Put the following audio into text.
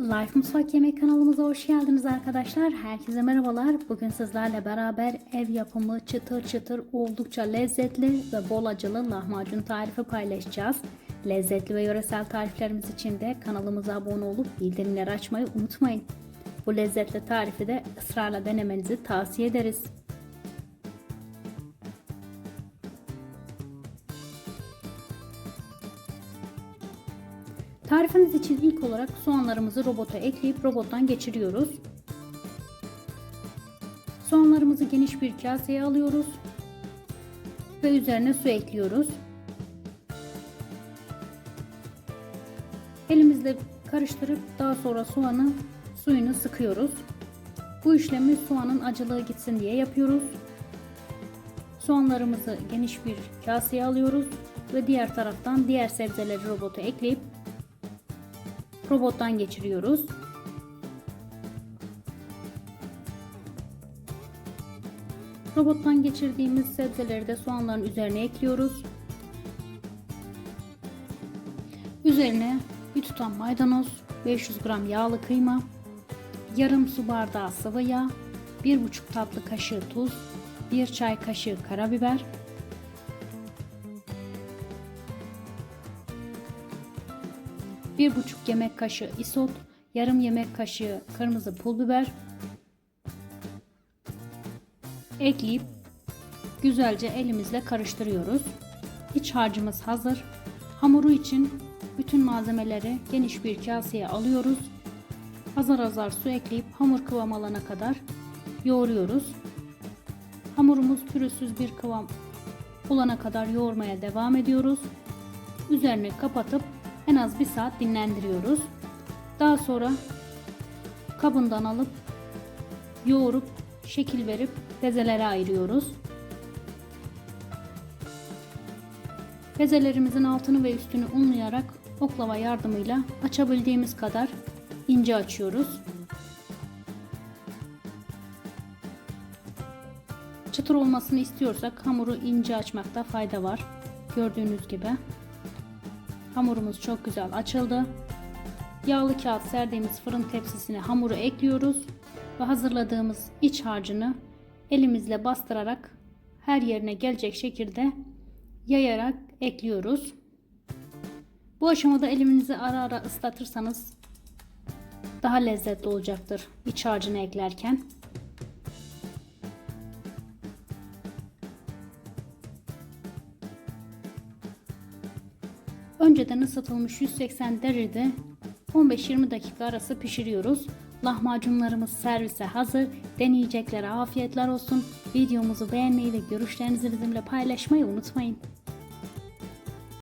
Life Mutfak Yemek kanalımıza hoş geldiniz arkadaşlar. Herkese merhabalar. Bugün sizlerle beraber ev yapımı çıtır çıtır oldukça lezzetli ve bol acılı lahmacun tarifi paylaşacağız. Lezzetli ve yöresel tariflerimiz için de kanalımıza abone olup bildirimleri açmayı unutmayın. Bu lezzetli tarifi de ısrarla denemenizi tavsiye ederiz. Tarifimiz için ilk olarak soğanlarımızı robota ekleyip robottan geçiriyoruz. Soğanlarımızı geniş bir kaseye alıyoruz ve üzerine su ekliyoruz. Elimizle karıştırıp daha sonra soğanı suyunu sıkıyoruz. Bu işlemi soğanın acılığı gitsin diye yapıyoruz. Soğanlarımızı geniş bir kaseye alıyoruz ve diğer taraftan diğer sebzeleri robota ekleyip robottan geçiriyoruz. Robottan geçirdiğimiz sebzeleri de soğanların üzerine ekliyoruz. Üzerine bir tutam maydanoz, 500 gram yağlı kıyma, yarım su bardağı sıvı yağ, 1,5 tatlı kaşığı tuz, 1 çay kaşığı karabiber, bir buçuk yemek kaşığı isot, yarım yemek kaşığı kırmızı pul biber ekleyip güzelce elimizle karıştırıyoruz. İç harcımız hazır. Hamuru için bütün malzemeleri geniş bir kaseye alıyoruz. Azar azar su ekleyip hamur kıvam alana kadar yoğuruyoruz. Hamurumuz pürüzsüz bir kıvam olana kadar yoğurmaya devam ediyoruz. Üzerini kapatıp en az bir saat dinlendiriyoruz. Daha sonra kabından alıp yoğurup şekil verip bezelere ayırıyoruz. Bezelerimizin altını ve üstünü unlayarak oklava yardımıyla açabildiğimiz kadar ince açıyoruz. Çıtır olmasını istiyorsak hamuru ince açmakta fayda var. Gördüğünüz gibi. Hamurumuz çok güzel açıldı. Yağlı kağıt serdiğimiz fırın tepsisine hamuru ekliyoruz ve hazırladığımız iç harcını elimizle bastırarak her yerine gelecek şekilde yayarak ekliyoruz. Bu aşamada elinizi ara ara ıslatırsanız daha lezzetli olacaktır iç harcını eklerken. Önceden ısıtılmış 180 derecede 15-20 dakika arası pişiriyoruz. Lahmacunlarımız servise hazır. Deneyeceklere afiyetler olsun. Videomuzu beğenmeyi ve görüşlerinizi bizimle paylaşmayı unutmayın.